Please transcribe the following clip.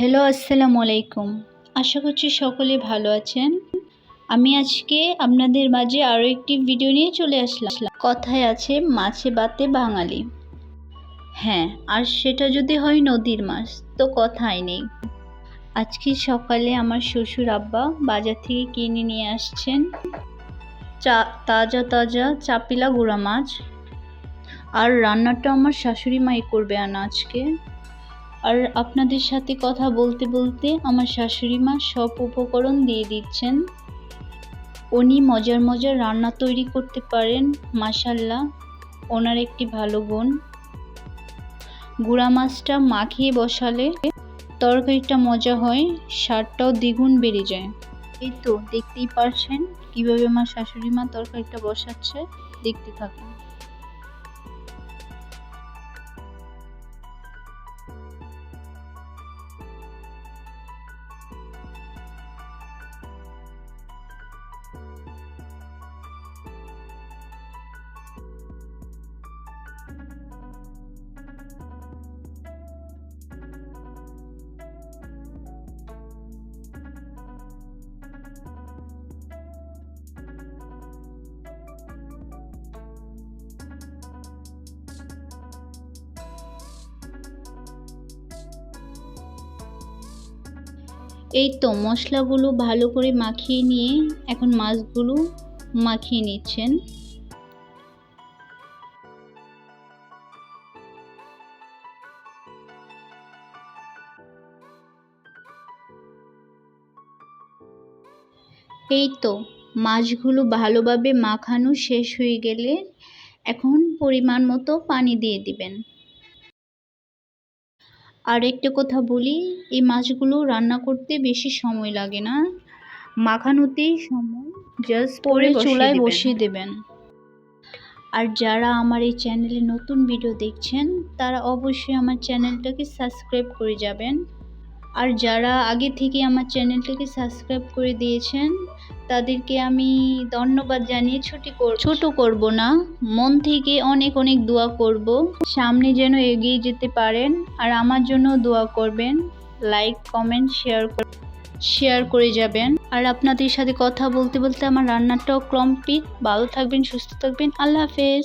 Hello, আসসালামু আলাইকুম। আশা করছি সকলে ভালো আছেন। আমি আজকে আপনাদের মাঝে আরও একটি ভিডিও নিয়ে চলে আসলাম। কথায় আছে, মাছে বাতে বাঙালি। হ্যাঁ আর সেটা যদি হয় নদীর মাছ, তো কথাই নেই। আজকে সকালে আমার শ্বশুর আব্বা বাজার থেকে কিনে নিয়ে আসছেন চা, তাজা তাজা চাপিলা গুঁড়া মাছ। আর রান্নাটা আমার শাশুড়ি মাই করবে আনা আজকে। আর আপনাদের সাথে কথা বলতে বলতে আমার শাশুড়ি মা সব উপকরণ দিয়ে দিচ্ছেন। উনি মজার মজার রান্না তৈরি করতে পারেন মাসাল্লাহ ওনার একটি ভালো গুণ গুঁড়া মাছটা মাখিয়ে বসালে তরকারিটা মজা হয়, স্বাদটাও দ্বিগুণ বেড়ে যায়। এই তো, দেখতেই পারছেন কীভাবে আমার শাশুড়ি মা তরকারিটা বসাচ্ছে, দেখতে থাকুন। এই তো মশলাগুলো ভালো করে মাখিয়ে নিয়ে এখন মাছগুলো মাখিয়ে নিচ্ছেন। এই তো মাছগুলো ভালোভাবে মাখানো শেষ হয়ে গেলে এখন পরিমাণ মতো পানি দিয়ে দিবেন। আর একটা কথা বলি এই মাছগুলো রান্না করতে বেশি সময় লাগে না। মাখানোতেই সময় জাস্ট পরে চুলায় বসিয়ে দেবেন। আর যারা আমার এই চ্যানেলে নতুন ভিডিও দেখছেন তারা অবশ্যই আমার চ্যানেলটাকে সাবস্ক্রাইব করে যাবেন। আর যারা আগে থেকে আমার চ্যানেলটাকে সাবস্ক্রাইব করে দিয়েছেন, তাদেরকে আমি ধন্যবাদ জানিয়ে ছুটি কর, ছোট করব না। মন থেকে অনেক অনেক দোয়া করব। সামনে যেন এগিয়ে যেতে পারেন আর আমার জন্য দোয়া করবেন। লাইক, কমেন্ট, শেয়ার শেয়ার করে যাবেন। আর আপনাদের সাথে কথা বলতে বলতে আমার রান্নাটাও কমপ্লিট। ভালো থাকবেন, সুস্থ থাকবেন। আল্লাহ হাফেজ।